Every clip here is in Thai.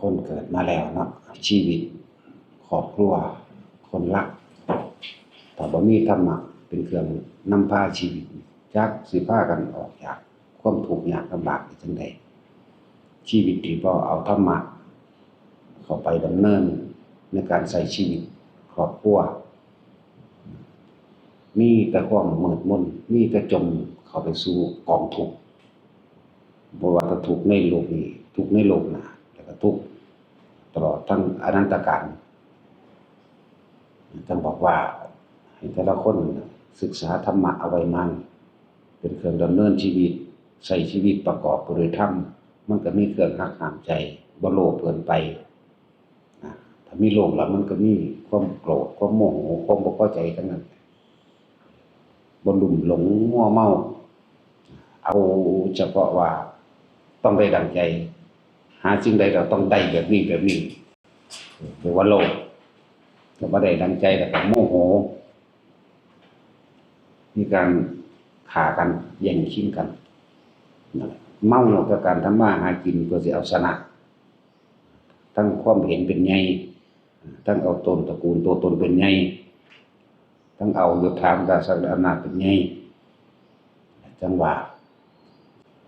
คนเกิดมาแล้วเนาะชีวิตครอบครัว คนรักถ้าบ่มีธรรมะเป็นเครื่องนำพาชีวิตจักสิพากันออกจากความทุกข์ยากลำบากจังไดชีวิตที่บ่เอาธรรมะเข้าไปดำเนินในการใช้ชีวิตครอบครัวมีแต่ความมืดมนมีแต่จมเข้าไปสู่กองทุกข์บ่ว่าจะทุกข์ในโลกนี้ ทุกข์ในโลกหน้าแล้วก็ทุกข์ ตลอดทั้งอนันตการท่านบอกว่าให้แต่ละคนศึกษาธรรมะเอาไว้มัน เป็นเครื่องดำเนินชีวิตใช้ชีวิตประกอบไปด้วยธรรมมันก็มีเครื่องหักหามใจบ่โลภเกินไปถ้ามีโลภแล้วมันก็มีความโกรธความโมโหความบ่พอใจทั้งนั้นบนหลุมหลงมั่วเมา เอาเฉพาะว่าต้องได้ดังใจ หาสิ่งใดเราต้องได้แบบนี้แบบนี้หรือว่าโลภถ้าบ่ได้ดังใจแล้วก็โมโหมีการฆ่ากันแย่งชิงกันเมากับการทำมาหากินเพื่อสิเอาชนะทั้งความเห็นเป็นไงทั้งเอาตนตระกูลตัวตนเป็นไงทั้งเอายศถามกาศักดิ์อำนาจเป็นไงจังหวะ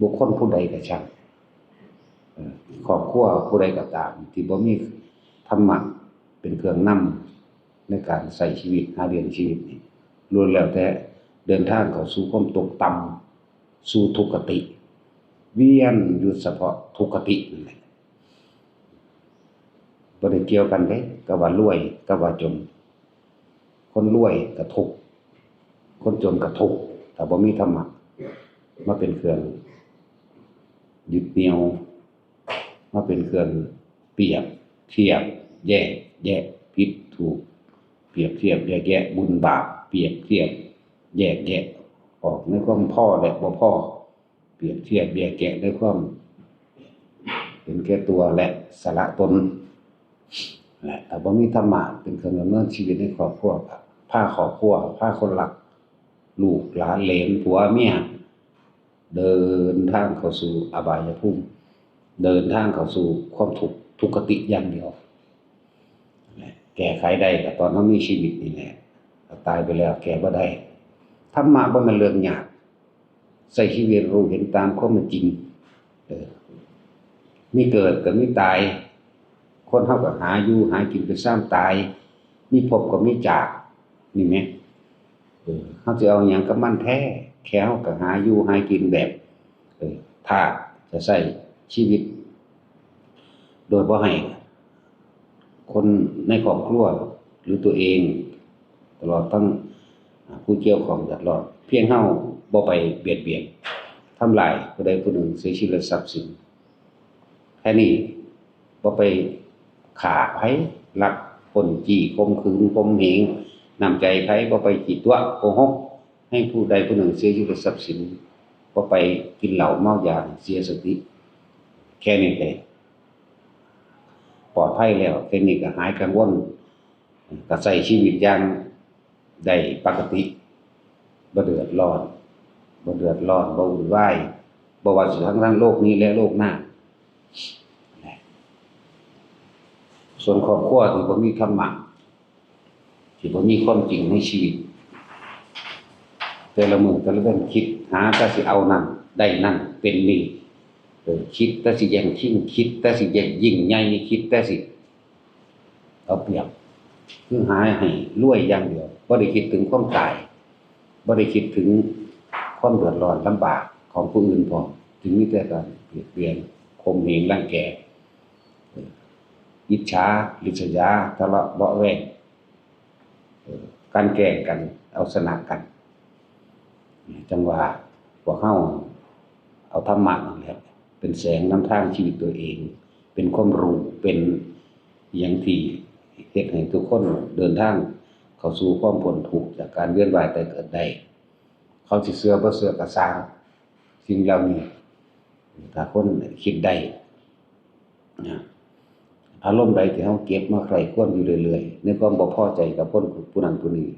บุคคลผู้ใดก็ช่าง เอ่อครอบครัวผู้ใดก็ตาม ที่บ่มีธรรมะเป็นเครื่องนำในการใช้ชีวิตหาเลี้ยงชีวิตนี่ล้วนแล้วแต่เดินทางเข้าสู่ความตกต่ำสู่ทุกขติ เวียนอยู่เฉพาะทุกขตินั่นแหละบ่ได้เกี่ยวกันเด้กับว่ารวยกับว่าจน คนรวยก็ทุกคนจนก็ทุกแต่บ่มีธรรมะมาเป็นเครื่องยึดเหนี่ยว มาเป็นเครื่องเปรียบเทียบ แยก แยกผิดถูก เปรียบเทียบแยกแยะบุญบาปเปรียบเทียบ แยกแยะออกในความพ่อและบ่พ่อ เปรียบเทียบแยกแยะในความเป็นแก่ตัวและสละตนและแต่บ่มีธรรมะเป็นเครื่องดำเนินชีวิตในครอบครัวครับพาครอบครัวพาคนรัก ลูกหลานเหลนผัวเมียเดินทางเข้าสู่อบายภูมิ เดินทางเข้าสู่ความทุกทุกขติอย่างเดียวแก้ไขได้ก็ตอนเขามีชีวิตนี่แหละตายไปแล้วแก้บ่ได้ธรรมะบ่ม่นเรื่องยากใช้ชีวิตรู้เห็นตามความเป็นจริงเออมีเกิดก็มีตาย คนเฮาก็หาอยู่หากินไปสร้างตายมีพบก็มีจากนี่แหมเออเฮาสิเอาหยังกับมันแท้แค่เฮาก็หาอยู่หากินแบบเออถ้าจะใช้ ชีวิต โดยบ่ให้คนในครอบครัวหรือตัวเอง ตลอดทั้งผู้เกี่ยวของเดือดร้อนเพียงเฮาบ่ไปเบียดเบียนทำลายผู้ใดผู้หนึ่งเสียชีวิตทรัพย์สินแค่นี้บ่ไปขาไผลักคนจี้ข่มขืนข่มเหงนำใจไผบ่ไปจีตัวโกหกให้ผู้ใดผู้หนึ่งเสียชีวิตทรัพย์สินบ่ไปกินเหล้าเมายาเสียสติ แค่นี้ก็ปลอดภัยแล้วแค่นี้ก็หายกังวลก็ใช้ชีวิตอย่างได้ปกติบ่เดือดร้อนบ่เดือดร้อนบ่วุ่นวายบ่ว่าสิทั้งทั้งโลกนี้และโลกหน้าส่วนครอบครัวที่บ่มีธรรมะที่บ่มีความจริงในชีวิต แต่ละมือแต่ละวันคิดหาแต่สิเอานั่นได้นั่นเป็นนี่ คิดแต่สิแย่งชิงคิดแต่สิแย่งยิ่งใหญ่คิดแต่สิเอาเปรียบคือหาให้รวยอย่างเดียวบ่ได้คิดถึงความตายบ่ได้คิดถึงความเดือดร้อนลำบากของผู้อื่นพอถึงมีแต่การเบียดเบียนข่มเหงรังแก่อิจฉาริษยาทะเลาะเบาะแวงเอ่อการแกล้งกัน เอาชนะกัน จังหว่าพวกเฮาเอาธรรมะนั่นแหละ เป็นแสงน้ำทางชีวิตตัวเอง เป็นความรู้เป็นอย่างที่เฮ็ดให้ทุกคนเดินทาง เข้าสู่ความพ้นทุกจากการเวียนว่ายตายเกิดได้ เขาสิเชื่อบ่เชื่อก็สร้างสิ่งเหล่านี้ถ้าคนคิดได้นะอารมณ์ใดที่เราเก็บมาใครควรอยู่เรื่อยๆในความบ่พอใจกับคนผู้นั้นผู้นี้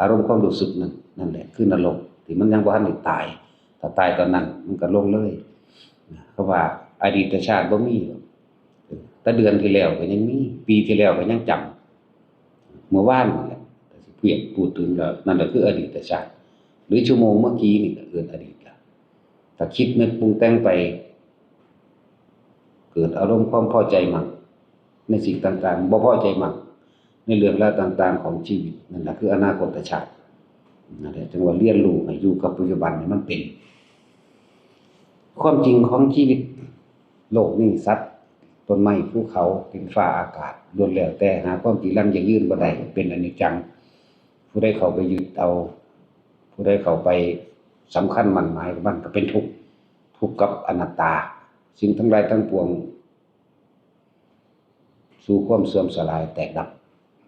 อารมณ์ความรู้สึกนั้นนั่นแหละคือนรกที่มันยังบ่ทันได้ตาย ถ้าตายตอนนั้นมันก็ลงเลย เพราะว่าอดีตชาติบ่มีอกเออแต่เดือนที่แล้วก็ยังมีปีที่แล้วก็ยังจำเมื่อวานนี่แหละเพียงพูดถึงแล้วนั่นก็คืออดีตชาติ หรือชั่วโมงเมื่อกี้นี่ก็เอิ้นอดีตละถ้าคิดนึกปรุงแต่งไป เกิดอารมณ์ความพอใจมั่งในสิ่งต่างๆบ่พอใจมั่งในเรื่องราวต่าง ๆ ของชีวิตนั่นแหละคืออนาคตชาตินั่นแหละจึงว่าเรียนรู้ให้อยู่กับปัจจุบันให้มันเป็น ความจริงของชีวิต โลกนี้สัตว์ต้นไม้ภูเขาดินฟ้าอากาศล้วนแล้วแต่หาความจริงลั่นยังยืนบ่ได้เป็นอนิจจัง ผู้ใดเขาไปยึดเอา ผู้ใดเขาไปสำคัญมั่นหมายกับมันก็เป็นทุกข์ทุกข์กับอนัตตา สิ่งทั้งหลายทั้งปวง สู่ความเสื่อมสลายแตกดับ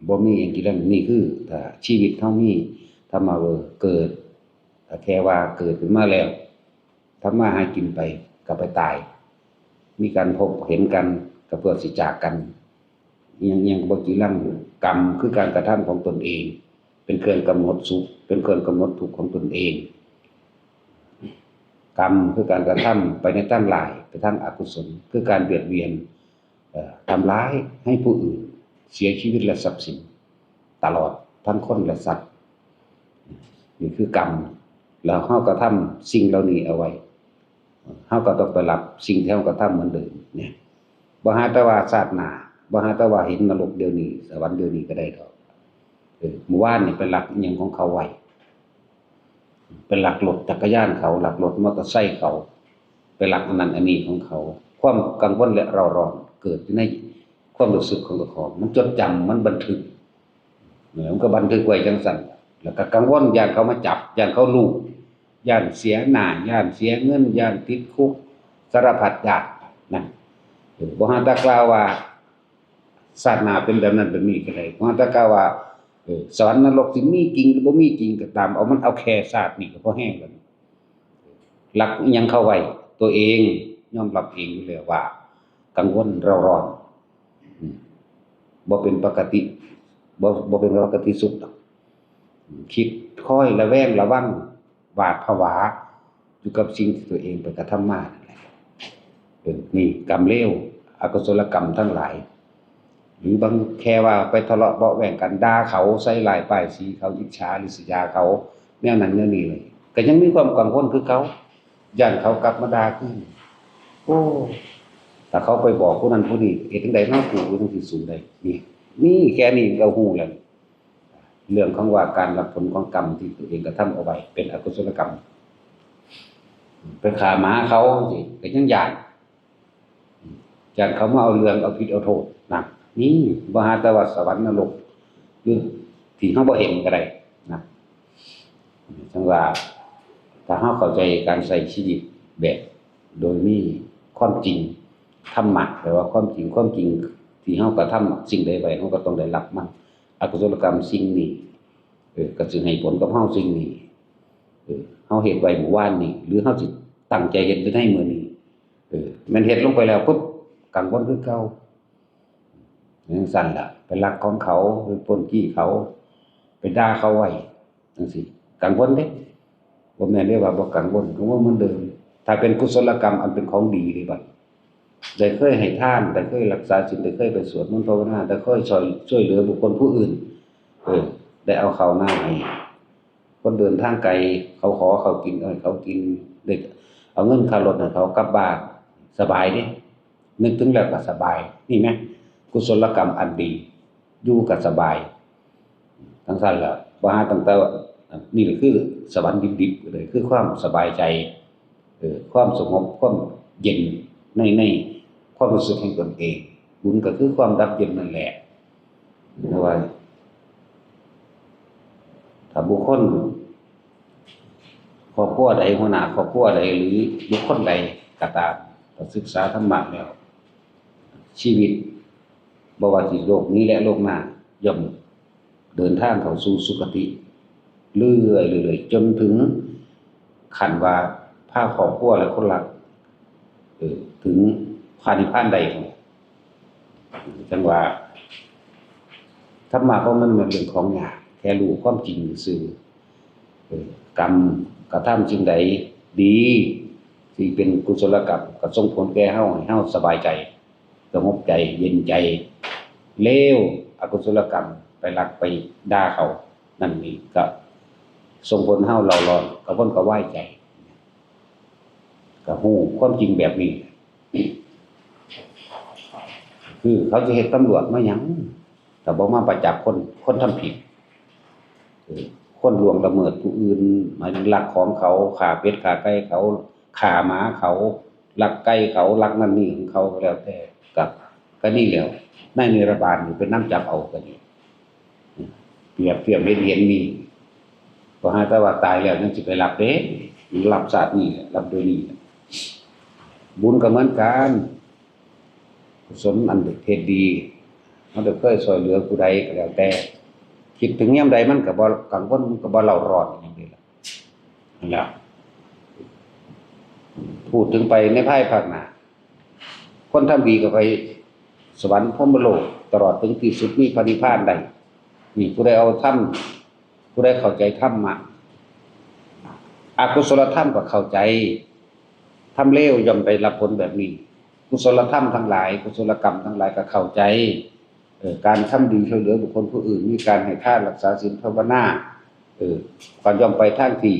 บ่มีอย่างที่นั้นนี่คือชีวิตเฮามีถ้ามาเวอเกิดแค่ว่าเกิดขึ้นมาแล้ว ทำมาหากินไปก็ไปตาย มีการพบเห็นกันก็เพื่อสิจากกันยังยังบกิลังกรรมคือการกระทำของตนเอง เป็นเครื่องกำหนดสุข เป็นเครื่องกำหนดทุกของตนเอง กรรมคือการกระทำไปในตั้งหลายไปทางอกุศลคือการเบียดเบียนทำร้ายให้ผู้อื่น เสียชีวิตและทรัพย์สิน ตลอดทั้งคนและสัตว์นี่คือกรรมแล้วเฮาก็ทำสิ่งเหล่านี้เอาไว้ เฮาก็ต้องไปรับสิ่งที่เฮาก็ทำเหมือนเดิมเนี่ยบ่หาแต่ว่าชาติหน้าบ่หาแต่ว่าเห็นนรกเดี๋ยวนี้ สวรรค์เดี๋ยวนี้ก็ได้ดอกเออเมื่อวานนี่ไปหลักอิหยังของเขาไว้เป็นหลักรถจักรยานเขาหลักรถมอเตอร์ไซค์เขาเป็นหลักอันนั้นอันนี้ของเขา ความกังวลและเราร้อนเกิดในความรู้สึกของตัวของมันจดจำมันบันทึกเหมือนก็บันทึกไว้จังสั่นแล้วก็กังวลอย่านเขามาจับอย่านเขาลูก ย่านเสียหน้าย่านเสียเงินย่านติดคุกสารพัดอย่างนั่นเออบ่ฮาตากล่าวว่าศาสนาเป็นแบบนั้นแบบนี้ก็ได้บ่ฮาตากล่าวว่าเออสวรรค์นรกสิมีจริงหรือบ่มีจริงก็ตามเอามันเอาแค่ศาสตร์นี่ก็พอแห้งแล้วหลักยังเข้าไว้ตัวเองยอมรับเองอยู่แล้วว่า กังวลเราร้อนอืมบ่เป็นปกติบ่บ่เป็นปกติสุขดคิดคอยระแวงระวัง หวาดผวาอยู่กับสิ่งที่ตัวเองไปกระทำมานั่นแหละเออนี่กรรมเลวอกุศลกรรมทั้งหลาย หรือบางแค่ว่าไปทะเลาะเบาแหว่งกันด่าเขาใส่ลายป้ายสีเขาอิจฉาหริษยาเขาแนวนั้นแนวนี้เลยก็ยังมีความกังวลคือเขาย่านเขากลับมาด่าขึ้นโอ้ถ้าเขาไปบอกผู้นั้นผู้นี้เฮ็ดจังไดเนากูอยู่จังสิสูงได้นี่นี่แค่นี้ก็ฮู้แล้ว เรื่องของว่าการรับผลของกรรมที่ตัวเองกระทำเอาไว้ เป็นอกุศลกรรมไปฆ่าหมาเขาสิก็ยังย่านย่านเขามาเอาเรื่องเอาผิดเอาโทษนะนี่บหาตว่าสวรรค์นรกคือที่เฮาบ่เห็นก็ได้นะจังว่าถ้าเฮาเข้าใจการใช้ชีวิตแบบโดยมีความจริงธรรมะแปลว่าความจริงความจริง ที่เฮากระทำสิ่งใดไว้เฮาก็ต้องได้รับมัน อกุศลกรรมสิ่งนี้เออก็สิให้ผลกับเฮาสิ่งนี้เออเฮาเฮ็ดไว้เมื่อวานนี้หรือเฮาสิตั้งใจเฮ็ดได้มื้อนี้เออม่นเฮ็ดลงไปแล้วปุ๊บกังวลคือเก่าจังสั่นล่ะไปลักของเขาไปปล้นจี้เขาไปด่าเขาไว้จังซี่กังวลเด้บ่แม่นได้ว่าบ่กังวลเพราะว่ามันเดิมถ้าเป็นกุศลกรรมอันเป็นของดีเลยบัดได้เคยให้ทานได้เคยรักษาศีลได้เคยไปสวดมนต์ภาวนาได้เคยช่วยช่วยเหลือบุคคลผู้อื่น เออ ได้เอาเขาหน้าให้คนเดินทางไกลเขาขอเขากินเอ้ยเขากินได้เอาเงินค่ารถเขากลับบ้านสบายด้นึกถึงแล้วก็สบาย นี่แหมกุศลกรรมอันดีอยู่กับสบาย ทั้งสั้นแหละว่าตั้งแต่ว่านี่แหละคือสวรรค์ดิบๆเลยคือความสบายใจเออความสงบความเย็นในในความรู้สึกแห่งตนเองบุญก็คือความดับเย็นนั่นแหละนะว่า ถ้าบุคคลครอบครัวใดหัวหน้าครอบครัวใดหรือบุคคลใดก็ตามก็ศึกษาธรรมะแล้ว ชีวิตบว่าสิโลกนี้และโลกหน้าย่อมเดินทางเข้าสู่สุคติ เรื่อยๆเรื่อยจนถึงขันว่าภาครอบครัวและคนรักเออถึงพานิพพานใดของจังว่าธรรมะเพราะมันมันเป็นของยาก ค่รู้ความจริงซื่อกรรมกระทำสิ่งใดดีที่เป็นกุศลกรรมก็ส่งผลแก่เฮาให้เฮาสบายใจสงบใจเย็นใจ เลวอกุศลกรรมไปรักไปด่าเขา นั่นนี่ก็ส่งผลเฮาเราร้อนก็พ้นก็ไหวใจก็ฮู้ความจริงแบบนี้ คือเขาจะเห็นตำรวจมาหยังแต่บอกมาประจับคนคนทำผิด คนลวงละเมิดผู้อื่นหมายถึงลักของเขาขาเป็ดขาไก่เขาขาหมาเขาลักไก่เขาลักนั่นนี่ของเขาแล้วแต่กับก็นี่แล้วในนิรบาลอยู่เป็นน้ำจับเอากันนี่เปรียบเทียบเห็นเห็นมีพอหาแต่ว่าตายแล้วยังสิไปรับเด้รับศาสตร์นี่หลับโดยนี่บุญก็เหมือนกันกุศลอันเทศดีมันได้เคยช่วยเหลือผู้ใดก็แล้วแต่ คิดถึงยามใดมันก็บ่กังวลมันก็บ่เล่ารอนอย่างนี้ล่ะนั่นแหละพูดถึงไปในภายภาคหน้าคนทำดีก็ไป สวรรค์พรมโลก ตลอดถึงที่สุดมีพระนิพพานได้นี่ผู้ใดเอาธรรมผู้ใดเข้าใจธรรมะอากุศลธรรมก็เข้าใจทำเลวย่อมไปรับผลแบบนี้ กุศลธรรมทั้งหลาย กุศลกรรมทั้งหลายก็เข้าใจ การทำดีช่วยเหลือบุคคลผู้อื่น มีการให้ทานรักษาศีลภาวนาเออก่อนยอมไปทางที่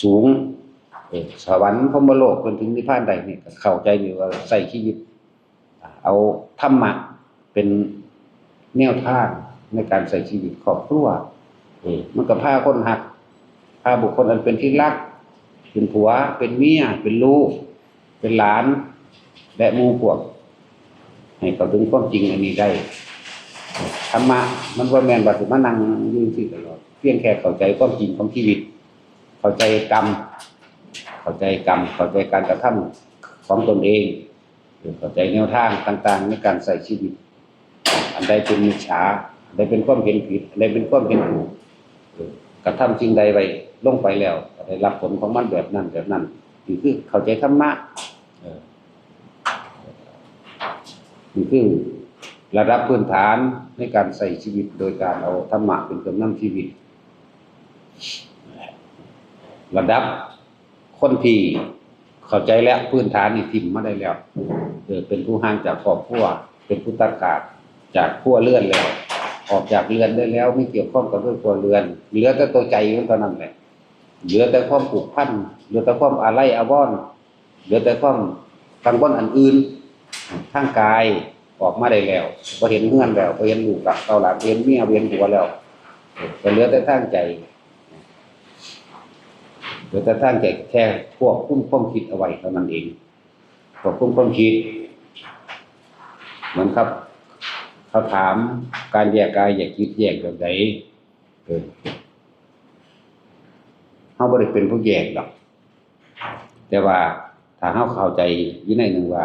สูงเออสวรรค์พรมโลกจนถึงนิพพานใดนี่ก็เข้าใจอยู่ว่าใส่ชีวิต เอาธรรมะเป็นแนวทางในการใส่ชีวิตครอบครัวมันก็พาคนหักพาบุคคลอันเป็นที่รัก เป็นผัว เป็นเมีย เป็นลูก เป็นหลาน และมูพวก ให้เขาถึงความจริงอันนี้ได้ธรรมะมันว่าแมนบัดสิมานั่งยืนที่ตลอดเพียงแค่เข้าใจความจริงของชีวิต เข้าใจกรรม เข้าใจกรรม เข้าใจการกระทำของตนเองหรือเข้าใจแนวทางต่าง ๆ ในการใส่ชีวิต อันใดเป็นมิจฉาอันใดเป็นความเห็นผิดอันใดเป็นความเห็นถูกกระทำสิ่งใดไปลงไปแล้วได้รับผลของมันแบบนั้นแบบนั้นนี่คือเข้าใจธรรมะ คือระดับพื้นฐานในการใส่ชีวิตโดยการเอาธรรมะเป็นเครื่องนำชีวิต ระดับคนที่เข้าใจแล้วพื้นฐานนี่ทิมมาได้แล้วเออเป็นผู้ห่างจากครอบครัวเป็นผู้ตัดขาดจากขั้วเลื่อนแล้ว ออกจากเรือนได้แล้ว ไม่เกี่ยวข้องกับด้วยครัวเรือน เหลือแต่ตัวใจมันเท่านั้นแหละเหลือแต่ความผูกพันเหลือแต่ความอาลัยอาวรณ์เหลือแต่ความกังวลอันอื่น ทางกายออกมาได้แล้วพอเห็นเงื่อนแล้วพอเห็นลูกกับเกาหลานพอเห็นเมียเห็นผัวแล้วก็เหลือแต่ทางใจเหลือแต่ทางใจแค่ควบคุมความคิดเอาไว้เท่านั้นเองควบคุมความคิด เหมือนครับเขาถามการแยกกายแยกจิตแยกแบบไหนเออเขาบริเป็นผู้แยกหรอกแต่ว่าถ้าเขาเข้าใจยี่ในหนึ่งว่า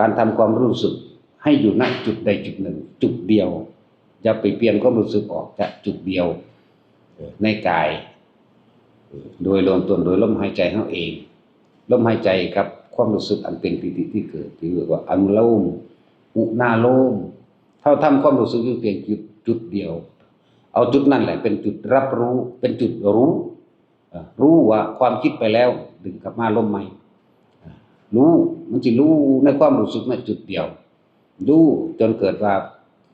การทำความรู้สึกให้อยู่ณจุดใดจุดหนึ่ง จุดเดียวอย่าไปเปลี่ยนความรู้สึกออกจากจุดเดียวในกาย โดยรวมตนโดยลมหายใจเขาเองลมหายใจครับความรู้สึกอันเป็นปิติที่เกิดที่เรียกว่าอนุโลมอุณาโลมเท่าทำความรู้สึกอยู่เพียงจุดจุดเดียว เอาจุดนั่นแหละ เป็นจุดรับรู้ เป็นจุดรู้ รู้ว่าความคิดไปแล้ว ดึงกลับมาลมใหม่ รู้มันจะรู้ในความรู้สึกในจุดเดียว รู้จนเกิดว่า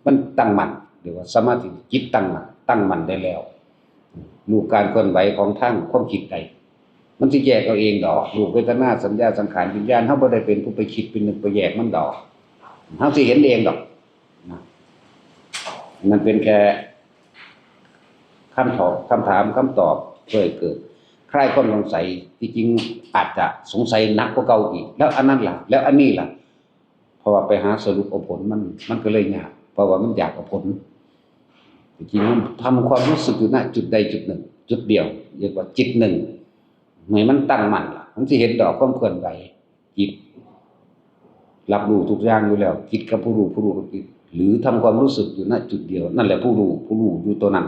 มันตั้งมั่นหรือว่าสมาธิจิตตั้งมั่นตั้งมั่นได้แล้วรู้การเคลื่อนไหวของทั้งความคิดใดมันสิแยกเอาเองดอกรูปเวทนาสัญญาสังขารวิญญาณเฮาบ่ได้เป็นผู้ไปคิดเป็นหนึกไปแยกมันดอกเฮาสิเห็นเองดอกมันเป็นแค่คำตอบคำถามคำตอบเพื่อเกิด ใครคนสงสัยที่จริงอาจจะสงสัยหนักกว่าเก่าอีก แล้วอันนั้นล่ะ แล้วอันนี้ล่ะ เพราะว่าไปหาสรุปเอาผลมัน มันก็เลยยากเพราะว่ามันอยากเอาผลจริงมันทำความรู้สึกอยู่ณจุดใดจุดหนึ่ง จุดเดียวเรียกว่าจิตหนึ่งเหมือนมันตั้งมั่นล่ะมันจะเห็นดอกความเคลื่อนไหวจิตรับรู้ทุกอย่างอยู่แล้วคิดกับผู้รู้ผู้รู้กับคิดหรือทำความรู้สึกอยู่ณจุดเดียว นั่นแหละผู้รู้ผู้รู้อยู่ตัวนั้น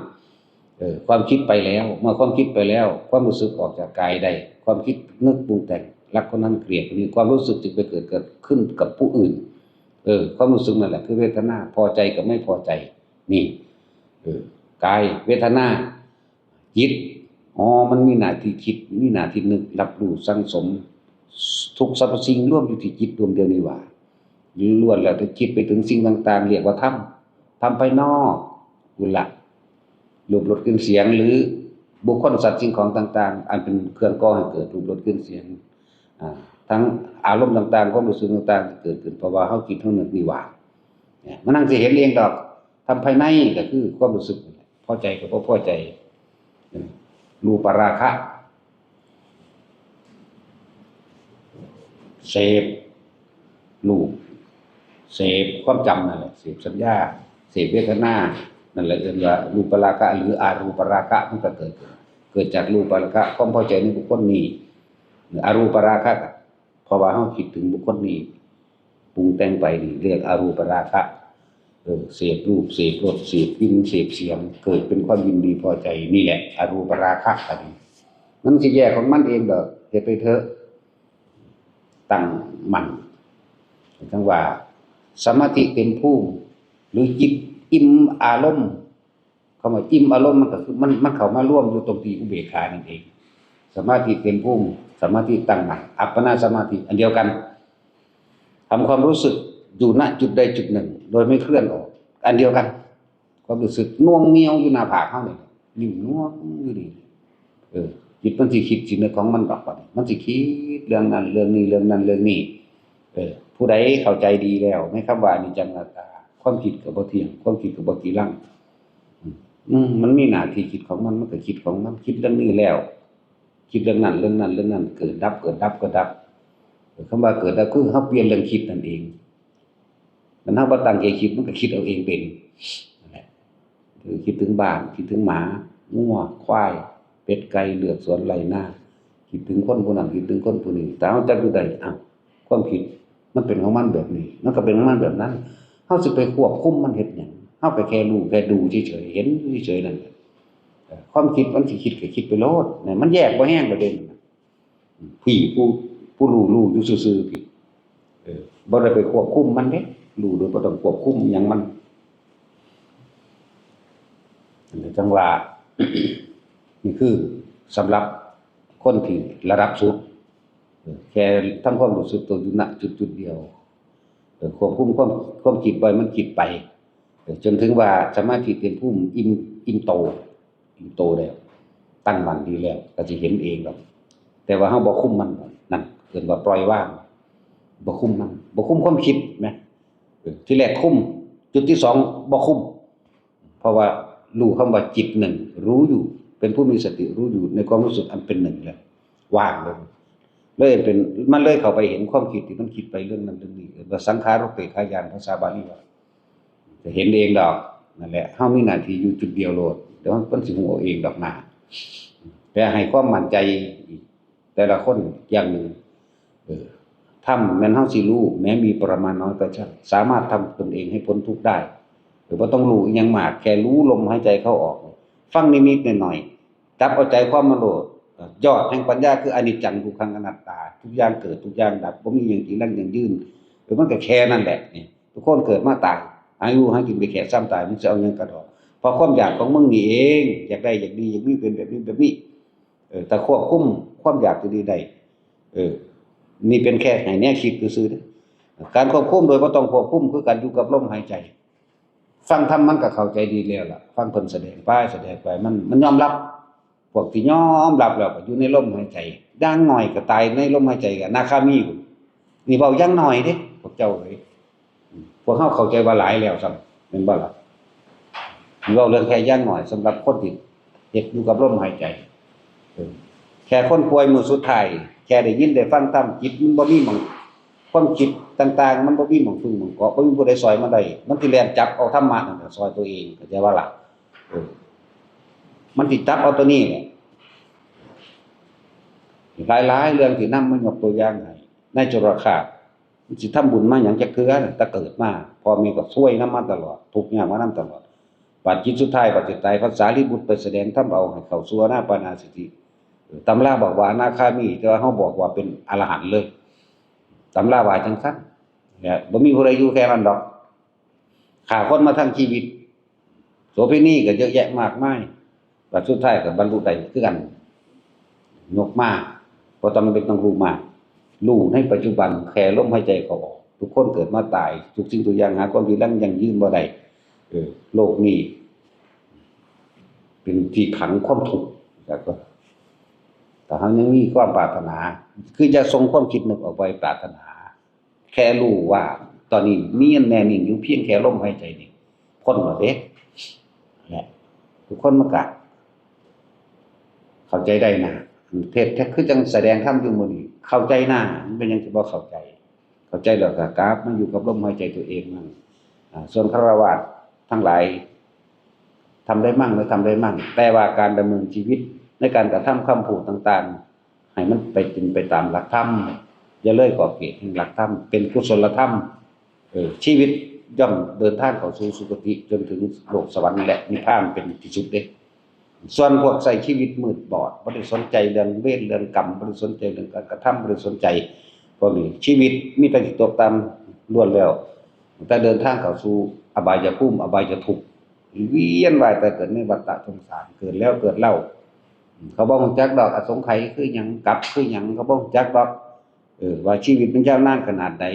เออความคิดไปแล้ว เมื่อความคิดไปแล้ว ความรู้สึกออกจากกายได้ความคิดนึกปรุงแต่งรักคนนั้นเกลียดคนนี้ความรู้สึกจึงไปเกิดเกิดขึ้นกับผู้อื่น เออ ความรู้สึกนั่นแหละคือเวทนาพอใจกับไม่พอใจ นี่ เออกายเวทนาจิตอ๋อมันมีหน้าที่คิดมีหน้าที่นึกรับรู้สังสม ทุกสรรพสิ่งร่วมอยู่ที่จิตดวงเดียวนี่หว่าล้วนแล้วแต่คิดไปถึงสิ่งต่าง ๆ เรียกว่าธรรมธรรมภายนอกกุละ รูปรสกลิ่นเสียง หรือบุคคลสัตว์สิ่งของต่าง ๆ อันเป็นเครื่องก่อให้เกิดรูปรสกลิ่นเสียงทั้งอารมณ์ต่างๆความรู้สึกต่างๆเกิดขึ้นเพราะว่าเฮาคิดเฮานึกนี่ว่าเนี่ยมันนั่งสิเห็นเองดอกทำภายในก็คือความรู้สึกพอใจกับบ่พอใจรูปราคะเสพรูปเสพความจำนั่นแหละเสพสัญญาเสพเวทนา นั่นแหละเรียกว่ารูปราคะหรืออารูปราคะมันก็เกิด เกิดจากรูปราคะความพอใจในบุคคลนี้อารูปราคะเพราะว่าเฮาคิดถึงบุคคลนี้ปรุงแต่งไปนี่เรียกอารูปราคะเออเสพรูปเสพรสเสพกลิ่นเสพเสียง เกิดเป็นความยินดีพอใจนี่แหละอารูปราคะอันนี้มันสิแยกของมันเองดอกเฮ็ดไปเถอะตั้งมันจังว่า สมาธิเต็มภูมิหรือจิต อิ่มอารมณ์คำว่าอิ่มอารมณ์มันก็คือมันมันเข้ามาร่วมอยู่ตรงที่อุเบกขานั่นเอง สมาธิเต็มภูมิสมาธิตั้งมั่นอัปปนาสมาธิอันเดียวกันทำความรู้สึกอยู่ณจุดใดจุดหนึ่ง โดยไม่เคลื่อนออก อันเดียวกัน ความรู้สึกน่วงเหนียวอยู่หน้าผากเขาเนี่ยนิ่มน่วงอยู่ดีเออจิตมันสิคิดสินึกของมันดอกบัดนี้มันสิคิดเรื่องนั้นเรื่องนี้เรื่องนั้นเรื่องนี้ เออ ผู้ใดเข้าใจดีแล้วไม่คำว่านิจังนัตตา ความคิดก็บ่เที่ยง ความคิดก็บ่กีรังมันมีหน้าที่คิดของมันมันก็คิดของมันคิดเรื่องนี้แล้ว คิดเรื่องนั้นเรื่องนั้นเรื่องนั้น เกิดดับ เกิดดับก็ดับเออคำว่าเกิดดับคือเฮาเปลี่ยนเรื่องคิดนั่นเองมันเฮาบ่ตั้งใจคิดมันก็คิดเอาเองเป็นคือคิดถึงบ้านคิดถึงหมางัวควาย เป็ดไก่เลือกสวนไรหน้าคิดถึงคนผู้นั้นคิดถึงคนผู้นี้แต่เอาจักอยู่ใดอ้าวความคิดมันเป็นของมันแบบนี้ มันก็เป็นของมันแบบนั้น เฮาสิไปควบคุมมันเฮ็ดหยังเฮาไปแค่รู้แค่ดูเฉยๆเห็นเฉยๆนั่นความคิดมันสิคิดก็คิดไปโลดเนี่ยมันแยกบ่แห้งประเด็นผีผู้ผู้รู้รู้อยู่ซื่อๆพี่เออบ่ได้ไปควบคุมมันเด้รู้โดยบ่ต้องควบคุมหยังมันอันจังหว่านี่คือสำหรับคนที่ระดับสุดแค่ทำความรู้สึกตัวอยู่ณจุดจุดๆเดียว ควบคุมความความคิดไว้มันคิดไป จนถึงว่าสมาธิเต็มภูมิอิ่มอิ่มโตอิ่มโตแล้วตั้งมันดีแล้วก็จะเห็นเองหรอกแต่ว่าเฮาบ่คุมมันนั่นเกินว่าปล่อยว่างบ่คุมมันบ่คุมความคิดแหมที่แรกคุม จุดที่สองบ่คุม เพราะว่ารู้คำว่าจิตหนึ่งรู้อยู่ เป็นผู้มีสติรู้อยู่ในความรู้สึกอันเป็นหนึ่งแล้วว่างเลย เลยเป็นมันเลยเข้าไปเห็นความคิดที่มันคิดไปเรื่องนั้นเรื่องนี้ว่าสังขารุปเปขายานภาษาบาลีว่าจะเห็นเองดอกนั่นแหละเฮามีหน้าที่อยู่จุดเดียวโลดเดี๋ยวมันสิฮู้เอาเองดอกหนาแต่ให้ความมั่นใจแต่ละคนอย่างหนึ่งเออทำแม้นเฮาสิรู้แม้มีประมาณน้อยก็ช่างสามารถทำตนเองให้พ้นทุกข์ได้ หรือว่าต้องรู้ยังมากแค่รู้ลมหายใจเข้าออก ฟังนิดๆหน่อยๆจับเอาใจความมาโลด ยอดแห่งปัญญาคืออนิจจังทุกขังอนัตตา ทุกอย่างเกิดทุกอย่างดับบ่มีอย่างจริงนั่งอย่างยืนหรือมันก็แค่นั่นแหละนี่ทุกคนเกิดมาตายอายุหากินไปแค่ซ้ำตายมันจะเอายังกระดอกเพราะความอยากของมึงนี่เอง อยากได้อยากดีอยากมีเป็นแบบนี้แบบนี้เออแต่ควบคุมความอยากจะดีได้เออ นี่เป็นแค่ให้แน่คิดซื่อๆเด้อการควบคุมโดยบ่ต้องควบคุมคือการอยู่กับลมหายใจ ฟังธรรมมันก็เข้าใจดีแล้วล่ะ ฟังเพิ่นแสดงไปแสดงไปมันมันยอมรับ วกที่ยอมรับแล้วก็อยู่ในลมหายใจย่างหน่อยก็ตายในลมหายใจก็นาคามีพุ่นี่เว้าย่างหน่อยเด้พวกเจ้าเอ้ยพวกเฮาเข้าใจว่าหลายแล้วซ้ำแม่นบ่ล่ะเว้าเรื่องแค่ย่างหน่อยสำหรับคนที่เฮ็ดอยู่กับลมหายใจแค่คนป่วยมือสุดท้ายแค่ได้ยินได้ฟังธรรมจิตมันบ่มีม้องความคิดต่าง ๆ มันบ่มีม่องพึ่งม่องเกาะบ่มีผู้ใดซอยมันได้มันสิแล่นจับเอาธรรมะนั่นซอยตัวเองเข้าใจว่าล่ะเออ มันสิดจับเอาตัวนี้แหละหลายๆเรื่องที่นำมายกตัวอย่างให้ในจุลคามันสิทำบุญมาหยังจักเทื่อน่ะแต่เกิดมาพอม่ก็ช่วยน้ำมาตลอดทุกอย่างมานํตลอดปัจจิตสุดท้ายปัจจิตตายภาษาลิบุตรไปแสดงธรรมเอาให้เขาสู่อนาปานสติเออตำราบอกว่าอนาคามีแต่ว่าเฮาบอกว่าเป็นอรหันต์เลยตำราว่าจังซั่นเนี่ยบ่มีผู้ใดอยู่แค่นั้นดอกฆ่าคนมาทั้งชีวิตโสเภณีก็เยอะแยะมากมาย บัดสุดท้ายก็บรรลุได้คือกันยกมาบ่ต้องเป็นต้องรู้มากรู้ในปัจจุบันแค่ลมหายใจเขาออกทุกคนเกิดมาตาย ทุกสิ่งทุกอย่างหาความดีแล้วยังยืนบ่ได้เออ โลกนี้ เป็นที่ขังความทุกข์แล้วก็แต่เขายังมีความปรารถนา คือจะทรงความคิดนึกออกไปปรารถนา แค่รู้ว่า ตอนนี้มีอันแน่นิ่งอยู่เพียงแค่ลมหายใจนี่พ้นหมดเด้แหละทุกคนมากะ เข้าใจได้นะเทศแท้คือจังแสดงธรรมอยู่มือนี้เข้าใจหน้ามันเป็นยังที่บ่เข้าใจ เข้าใจแล้วก็กราฟมันอยู่กับลมหายใจตัวเองนั่นอ่าส่วนคารวะทั้งหลายทำได้มั่งหรือทำได้มั่ง แต่ว่าการดำเนินชีวิตในการกระทำคำพูดต่าง ๆ ให้มันไปเป็นไปตามหลักธรรมอย่าเลยขอเขตแห่งหลักธรรมเป็นกุศลธรรมเออชีวิตย่อมเดินทางเข้าสู่สุคติจนถึงโลกสวรรค์และนิพพานเป็นที่สุดเด้ ส่วนพวกใส่ชีวิตมืดบอดบ่ได้สนใจเรื่องเวรเรื่องกรรมบ่ได้สนใจเรื่องการกระทำบ่ได้สนใจพวกนี้ชีวิตมีแต่สิตกต่ำล้วนแล้ว แต่เดินทางเข้าสู่อบายภูมิอบายทุกเวียนว่ายแต่เกิดในวัฏฏะสงสารเกิดแล้วเกิดเล่า เขาบ่ฮู้จักดอกอสงไขยคือหยังกลับคือหยังเขาบ่ฮู้จักดอกเออว่าชีวิตมันยาวนานขนาดใด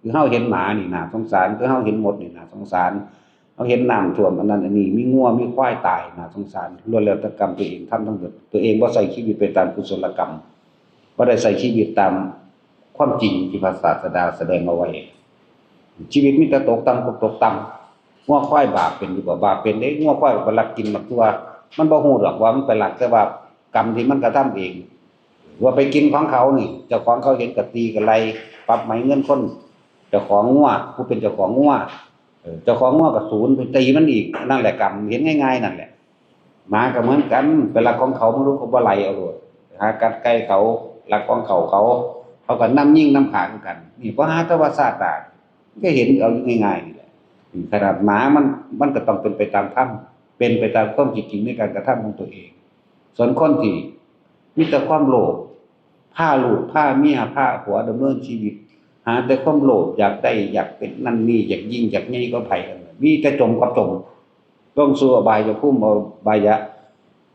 คือเฮาเห็นหมานี่น่าสงสารคือเฮาเห็นหมดนี่น่าสงสาร เราเห็นน้ำท่วมอันนั้นอันนี้มีงัวมีควายตายน่าสงสารล้วนแล้วแต่กรรมตัวเองทำทั้งหมดตัวเองบ่ใส่ชีวิตไปตามกุศลกรรมบ่าได้ใส่ชีวิตตามความจริงที่พระศาสดาแสดงเอาไว้ ชีวิตมีแต่ตกต่ำตกตกต่ำงัวควายบาปเป็นอยู่บ่บาปเป็นเด้งัวควายก็ลักกินมักตัว มันบ่ฮู้ดอกว่ามันไปหลักแต่ว่ากรรมที่มันกระทำเอง ว่าไปกินของเขานี่เจ้าของเขาเห็นก็ตีก็ไล่ปรับไหมเงินคนเจ้าของงัวผู้เป็นเจ้าของงัวเออ เจ้าของง้อกับศูนย์ไปตีมันอีกนั่นแหละกรรมเห็นง่ายๆนั่นแหละหมาก็เหมือนกันเวลาของเขาไม่รู้เขาบ่ไหลเอาเลยหากัดใกล้เขาลักของเขาเขาเขาก็นํยิ่งนํขากันนี่เพราะหาตวาซาตาก็เห็นเอาง่ายๆนี่แหละขนาดหมามันมันก็ต้องเป็นไปตามธรรมเป็นไปตามความจริงในการกระทำของตัวเอง ส่วนคนที่มีแต่ความโลภผ้าลูกผ้าเมียผ้าผัวดำเนินชีวิตาแต่ความโลภอยากได้อยากเป็นนั่นนี่อยากยิ่งอยากนี่ก็ไผกันมีแต่จมกับจมต้องสู้อบายจะพุ่มเอาบายะ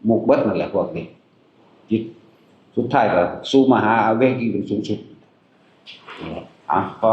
มุกเบิดนั่นแหละพวกนี้จิตสุดท้ายก็สู้มหาอาเวกีเป็นสูงสุดนี่แหละอะพอ